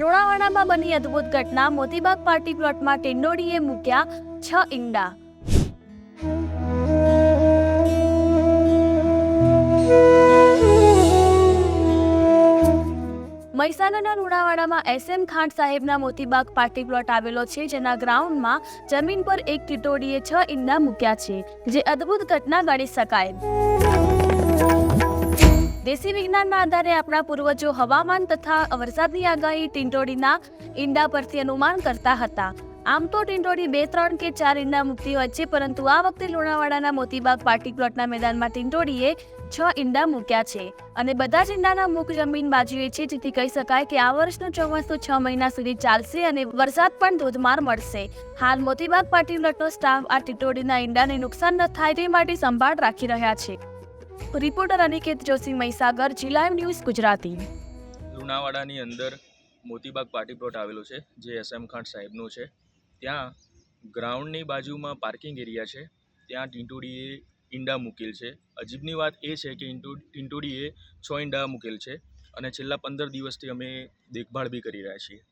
લુણાવાડામાં બની અદ્ભુત ઘટના. મોતીબાગ પાર્ટી પ્લોટમાં ટેન્ડોડીએ મૂક્યા છ ઈંડા. મહેસાણાના લુણાવાડામાં એસએમ ખાંટ સાહેબના મોતીબાગ પાર્ટી પ્લોટ આવેલો છે, જેના ગ્રાઉન્ડમાં જમીન પર એક ટીટોડીએ છ ઈંડા મૂક્યા છે, જે અદ્ભુત ઘટના ગણી શકાય. દેશી વિજ્ઞાનના આધારે આપણા પૂર્વજો હવામાન તથા વરસાદની આગાહી ટીંટોડીના ઈંડા પરથી અનુમાન કરતા હતા. આમ તો ટીંટોડી બે, ત્રણ કે ચાર ઈંડા મૂકતી હોય છે, પરંતુ આ વખતે લુણાવાડાના મોતીબાગ પાર્ટી પ્લોટના મેદાનમાં ટીંટોડીએ છ ઈંડા મૂક્યા છે. અને બધા જ ઈંડાના મુખ જમીન બાજુએ છે, જેથી કહી શકાય કે આ વર્ષનું ચોમાસું છ મહિના સુધી ચાલશે અને વરસાદ પણ ધોધમાર મળશે. હાલ મોતીબાગ પાર્ટી પ્લોટનો સ્ટાફ આ ટીટોડીના ઈંડાને નુકસાન ન થાય તે માટે સંભાળ રાખી રહ્યા છે. રિપોર્ટર અનિકેત જોશી મહીસાગર, જિલ્લા ન્યૂઝ ગુજરાતી. લુણાવાડાની અંદર મોતીબાગ પાર્ટી પ્લોટ આવેલો છે, જે એસએમ ખાંડ સાહેબનો છે. ત્યાં ગ્રાઉન્ડની બાજુમાં પાર્કિંગ એરિયા છે. ત્યાં ટીંટોડીએ ઈંડા મૂકેલ છે. અજીબની વાત એ છે કે ટીંટોડીએ છ ઈંડા મૂકેલ છે અને છેલ્લા પંદર દિવસથી અમે દેખભાળ બી કરી રહ્યા છીએ.